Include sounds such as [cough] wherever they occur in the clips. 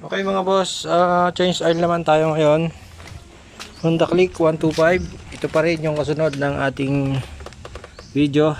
Okay mga boss, ah, change oil naman tayo ngayon. Honda Click 125. Ito pa rin yung kasunod ng ating video.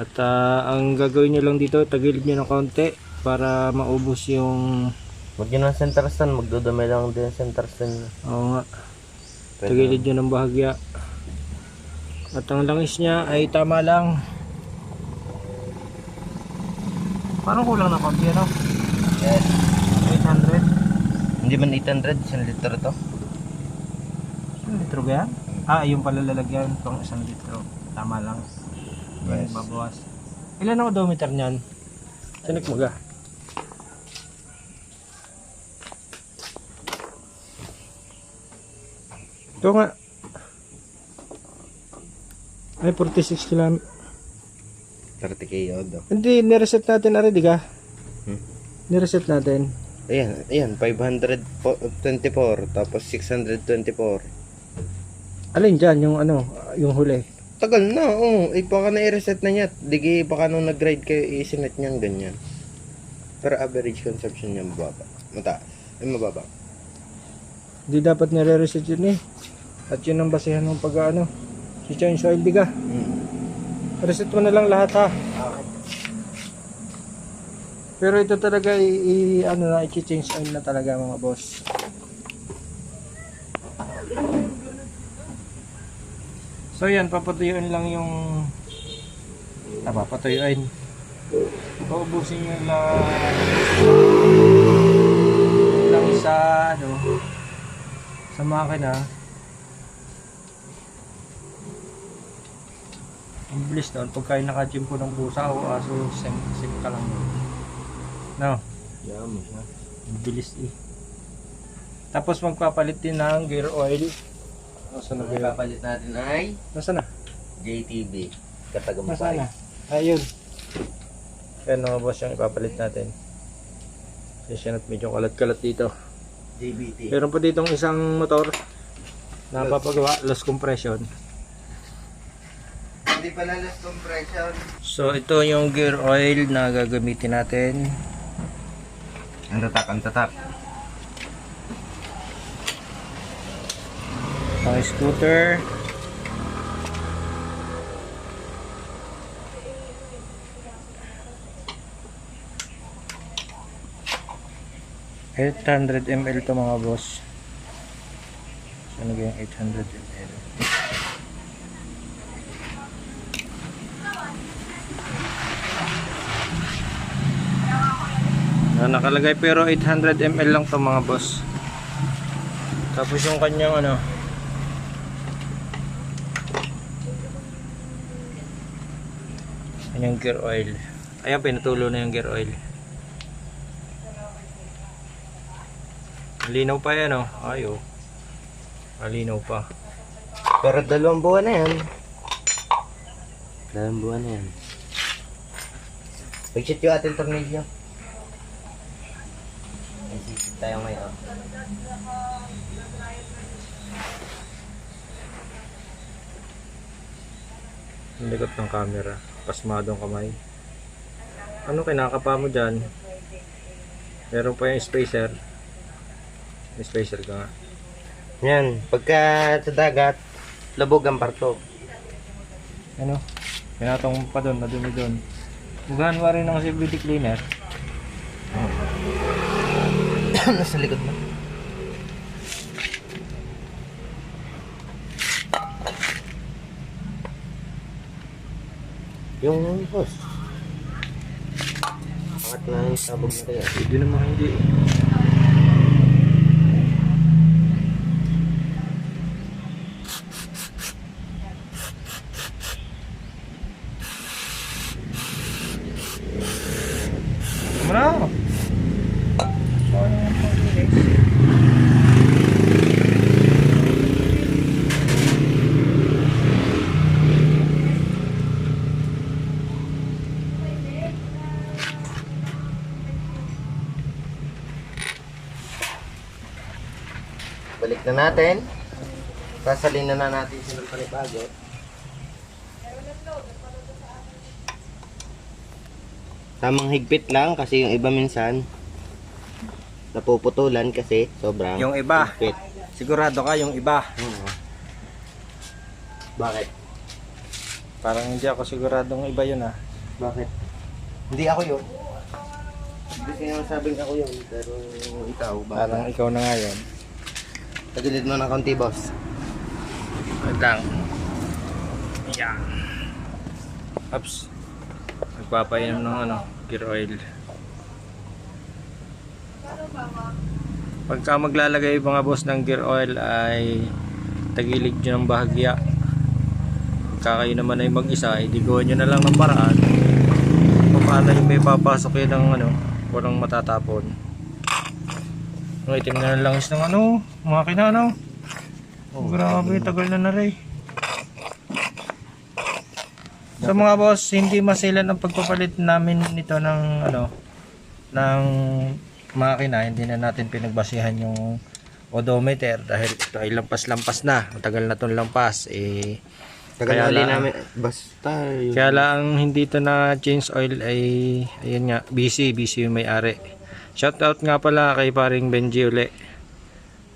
At ah, ang gagawin nyo lang dito, tagilid nyo ng konti para maubos yung Huwag yun ng center stand, magdudumi lang din center stand. Oo nga. Tagilid nyo ng bahagya. At ang langis niya ay tama lang. Parang kulang na konti ano? Yes. 800. Hindi man 800, isang litro to. Isang litro ba yan? Ah, yung pala lalagyan pang isang litro. Tama lang. Yes. Babawas. Ilan ang odometer niyan? Tinik mo ga. Ito nga. Ay, 46 km. 30k odo. Hindi, nireset natin already ka. Hmm? Nireset natin. Ayan, ayan, 524, tapos 624. Alin dyan, yung ano, yung huli. Tagal na, oo. Eh, baka na-reset na niya. Digi, baka nung nag-ride kayo, isinet niyang ganyan. Pero average consumption niya mababa. Mataas. Ay, mababa. Hindi dapat nire-reset yun eh. At yun ang basehan ng pag ano. Si change oil diga. Mm. Reset mo na lang lahat ha. Pero ito talaga i, i- ano na i-change oil na talaga mga boss. So yan, papatuyuin lang yung ah, papatuyuin. Paubusin nyo lang lang sa ano sa makina. Ang bilis doon, pagka naka-gym ng busa o aso, sim, sim ka lang. No, Yum. ang bilis eh. Tapos magpapalit din ng gear oil. Nasaan na ba yun? Papalit natin ay Nasaan na? JTB. Nasaan na? Ayun. Yan mga boss yung ipapalit natin. Kasi at medyo kalat-kalat dito. JBT. Meron pa ditong isang motor na papagawa, loss compression. Hindi pala less compression. So ito yung gear oil na gagamitin natin. Ang tatak, ang tatak. Pang scooter. Eight hundred ml to mga boss. Ano yung 800 ml? Na nakalagay pero 800 ml lang to mga boss. Tapos yung kanyang ano, yung gear oil. Ayan, pinutulo na yung gear oil. Malinaw pa yan, oh. Ay, oh. Malinaw pa. Pero dalawang buwan na yan. Dalawang buwan na yan. Pag-shoot yung ating tornilyo. Tayo ngayon. Ang likot ng camera. Pasmadong kamay. Ano kinakapa mo dyan? Meron pa yung spacer. May spacer ka nga. Yan. Pagka sa dagat, labog ang parto. Ano? Pinatong pa doon, madumi doon. Mugahan mo rin ng CVT cleaner. Nasa likod na. Yung boss. Angat na yung sabog na kaya. Hindi naman hindi. Ano? Balik na natin. Sasalin na na natin siya ng panibago. Tamang higpit lang kasi yung iba minsan napuputulan kasi sobrang Yung iba. higpit. Sigurado ka yung iba. Oo. Bakit? Parang hindi ako siguradong iba yun ah. Bakit? Hindi ako yun. Hindi sinasabing ako yun, pero ikaw, Parang bakit? ikaw na nga yun. Tagilid mo ng konti, boss. Wait lang. Yan. Ups. Nagpapainom ng ano, gear oil. Pagka maglalagay mga boss ng gear oil ay tagilid nyo ng bahagya. Pagka kayo naman ay mag-isa, ay di gawin nyo na lang ng paraan. Paano yung may papasok yun ng ano, walang matatapon. Ang itim na ng langis ng ano, mga kinano. Oh, grabe, tagal na na rin. So mga boss, hindi masilan ang pagpapalit namin nito ng ano ng makina, hindi na natin pinagbasihan yung odometer dahil ito ay lampas-lampas na. Matagal na tong lampas eh Tagal Kaya lang- namin. Basta yun. kaya lang hindi to na change oil ay ayun nga, busy, busy yung may-ari. Shoutout nga pala kay paring Benji uli.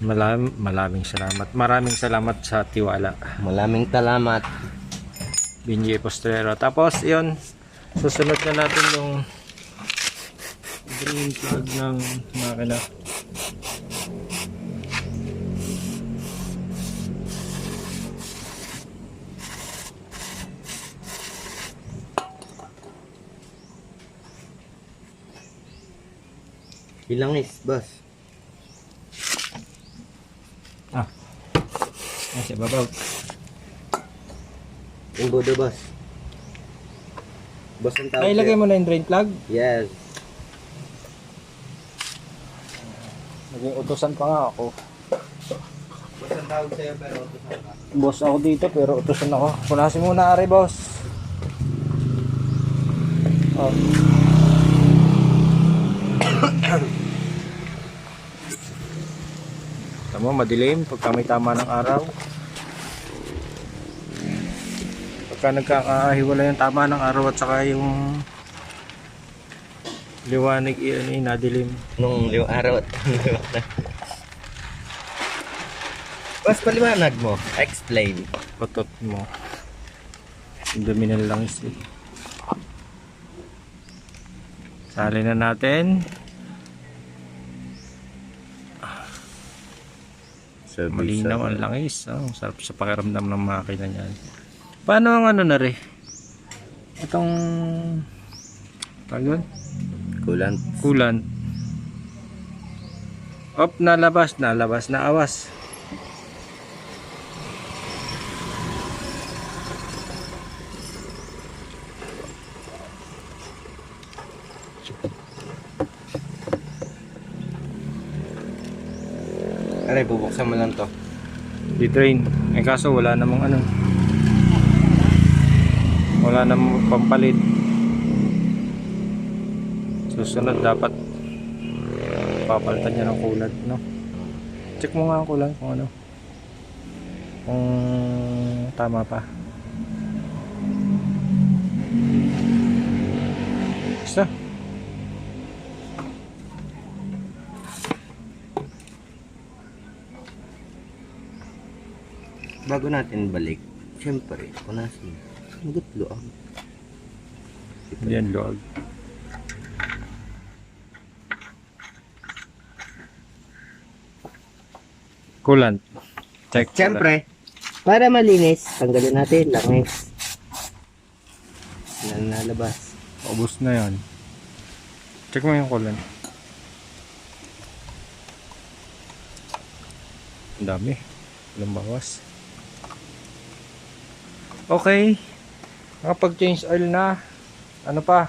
Malam, maraming salamat. Maraming salamat sa tiwala. Maraming salamat. Benji Postrero. Tapos, yun. Susunod na natin yung green plug ng makina. Ilang is, boss? Ay, sa babaw. Yung budo, boss. Boss ang tawag Ay, ilagay mo na yung drain plug. Yes. Naging utusan pa nga ako. Boss ang tawag sa'yo, pero utusan ka. Boss ako dito, pero utusan ako. Punasin muna, ari, boss. Oh. Tama, madilim pagka may tama ng araw. Pagka nagkakahiwala yung tama ng araw at saka yung liwanag iyan ay nadilim. Nung liw araw at [laughs] Boss, paliwanag mo. Explain. Patot mo. Ang dumi ng langis eh. Sali na natin. Malinaw ang langis. Oh, sarap sa pakiramdam ng makina niyan. Paano ang ano na rin? Itong tawag doon? Kulant. Coolant. Op, nalabas, nalabas na Aray, bubuksan mo lang to. Di-drain. Eh kaso wala namang ano. Wala namang pampalit. Susunod dapat papalitan niya ng kulad, no? Check mo nga ang kulay kung ano. Kung tama pa. Isa. Bago natin balik, syempre, punasin. Ang gutlo ah. Yan, log. Coolant. Check. Syempre, para malinis, tanggalin natin langis. Na nalabas. Ubus na yan. Check mo yung coolant. Ang dami. Walang bawas. Okay. Nakapag-change oil na. Ano pa?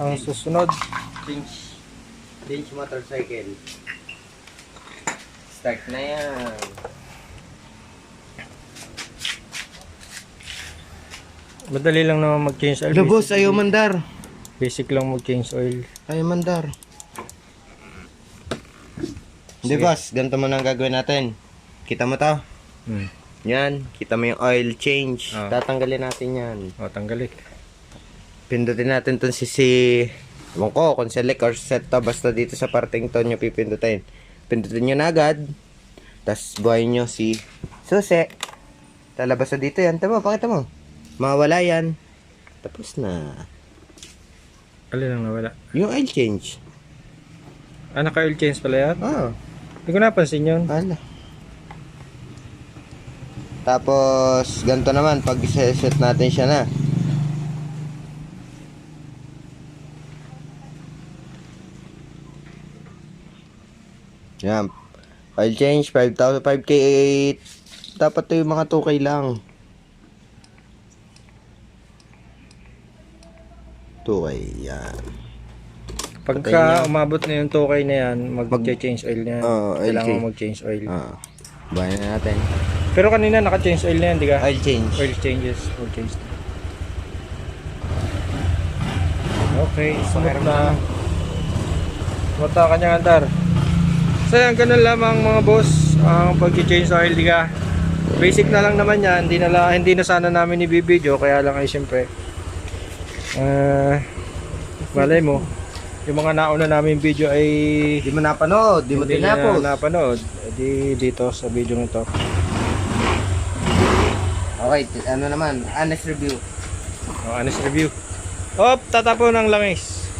Ang susunod. Change. Change motorcycle. Start na yan. Madali lang naman mag-change oil. Lubos, Basic- ayaw mandar. Basic lang mag-change oil. Ayaw mandar. Hindi boss, ganito mo na ang gagawin natin. Kita mo to? Hmm. Yan, kita mo yung oil change. Ah. Tatanggalin natin yan. O, tanggalin. Pindutin natin tong si si Ewan ko kung select or set to. Basta dito sa parting to nyo pipindutin. Pindutin nyo na agad. Tapos buhayin nyo si susi. Lalabas na dito yan. Tama, pakita mo. Mawala yan. Tapos na. Alin ang nawala? Yung oil change. Ah, naka-oil change pala yan? Ah, Hindi ko napansin yun. ala. Tapos, ganito naman. Pag set natin siya na. Yan. Oil change, 5,000, 5K, dapat to yung mga 2K lang. 2K, yan. Pagka umabot na yung 2K na yan, mag-change oil na yan. Oo, oil Kailangan change. mag-change oil. Ah, bayan na natin. Pero kanina naka-change oil na yan, di ka? Oil change. Oil changes, oil change. Okay, smooth na. Mata kanyang andar. So yan, ganun lamang mga boss, ang pag-change oil, di ka? Basic na lang naman yan, hindi na, la- hindi na sana namin i-video, kaya lang ay siyempre. Ah, malay mo, yung mga nauna namin video ay Di mo napanood, di mo hindi na tinapos. napanood. Eh, Di dito sa video nito. Okay, ano naman, honest review. Oh, honest review. Hop, tatapon ng langis.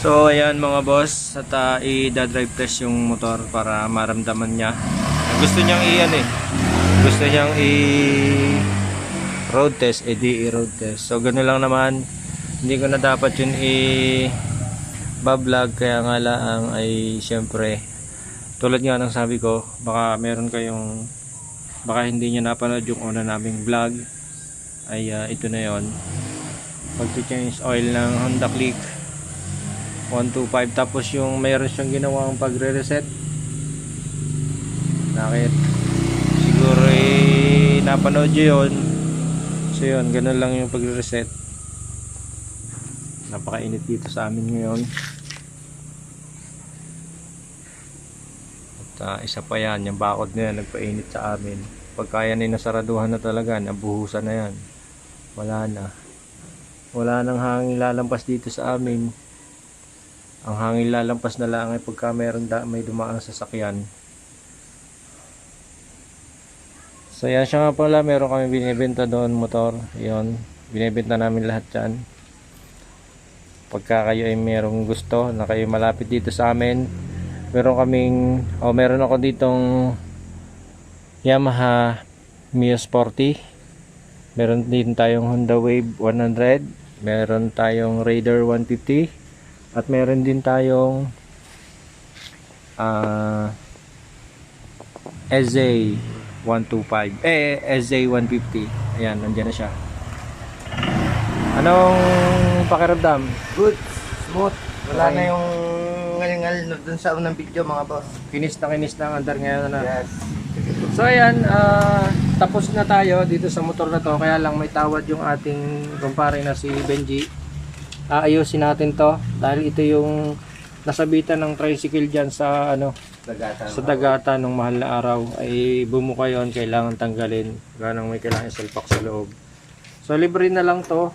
So, ayan mga boss, at uh, i-drive test yung motor para maramdaman niya. Gusto niyang i ano eh. Gusto niyang i road test, edi i-road test. So, gano'n lang naman. Hindi ko na dapat yun i bablog kaya nga lang ay syempre tulad nga ng sabi ko baka meron kayong baka hindi nyo napanood yung una naming vlog ay ah, ito na yon pag change oil ng Honda Click 125 tapos yung mayroon siyang ginawang pagre-reset. Bakit? Siguro eh napanood nyo yun. So yun ganun lang yung pagre-reset. Napakainit dito sa amin ngayon ah, isa pa yan yung bakod na yan nagpainit sa amin. Pagka yan ay nasaraduhan na talaga nabuhusan na yan. Wala na. Wala nang hangin lalampas dito sa amin. Ang hangin lalampas na lang ay pagka meron da, may dumaang sasakyan. So yan siya nga pala meron kami binibenta doon motor. Yon binibenta namin lahat yan pagka kayo ay merong gusto na kayo malapit dito sa amin meron kaming o meron ako ditong Yamaha Mio Sporty. Meron din tayong Honda Wave 100 meron tayong Raider 150 at meron din tayong ah SZ 125 eh SZ 150 ayan nandiyan na siya. Anong pakiramdam? Good, smooth. Wala Okay. na yung ngalingal na dun sa unang video mga boss. kinis na kinis na ang andar ngayon na Yes. So ayan, ah, tapos na tayo dito sa motor na to. Kaya lang may tawad yung ating kumpare na si Benji. Aayusin natin to dahil ito yung nasabitan ng tricycle dyan sa ano Dagatan. sa dagata nung mahal na araw ay bumuka yon kailangan tanggalin ganang may kailangan isalpak sa loob so libre na lang to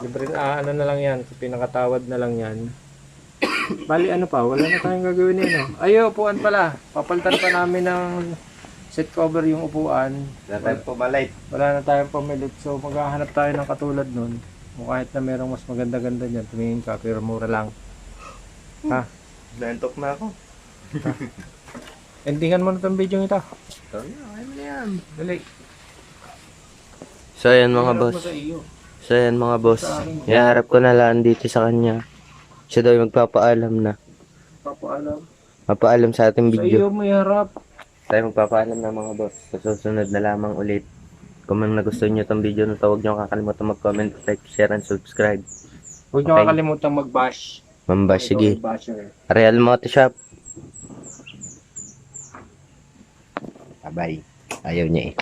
libre na ah, ano na lang yan pinakatawad na lang yan. [coughs] Bali ano pa wala na tayong gagawin yun no? ay upuan pala. Papalitan pa namin ng set cover yung upuan. Wala tayong pumalite. wala na tayong pamilit so maghahanap tayo ng katulad nun. O kahit na merong mas maganda-ganda dyan tumingin ka pero mura lang. Ha? Nantok na ako. endingan mo na itong video ito Sorry, okay mo na yan. dali. So ayan mga boss. Sa. So ayan mga boss. Iharap ko na lang dito sa kanya. Siya daw yung magpapaalam na. Papaalam. Mapaalam sa ating Sa video. iyo may harap. Tayo magpapaalam na mga boss. Sa susunod na lamang ulit. Kung man nagustuhan nyo itong video na to, huwag nyo kakalimutan mag-comment, like, share, and subscribe. Huwag Okay. kakalimutan mag-bash. Mamba, Ikaw sige. Real Moto Shop. Bye. Ayaw niya eh.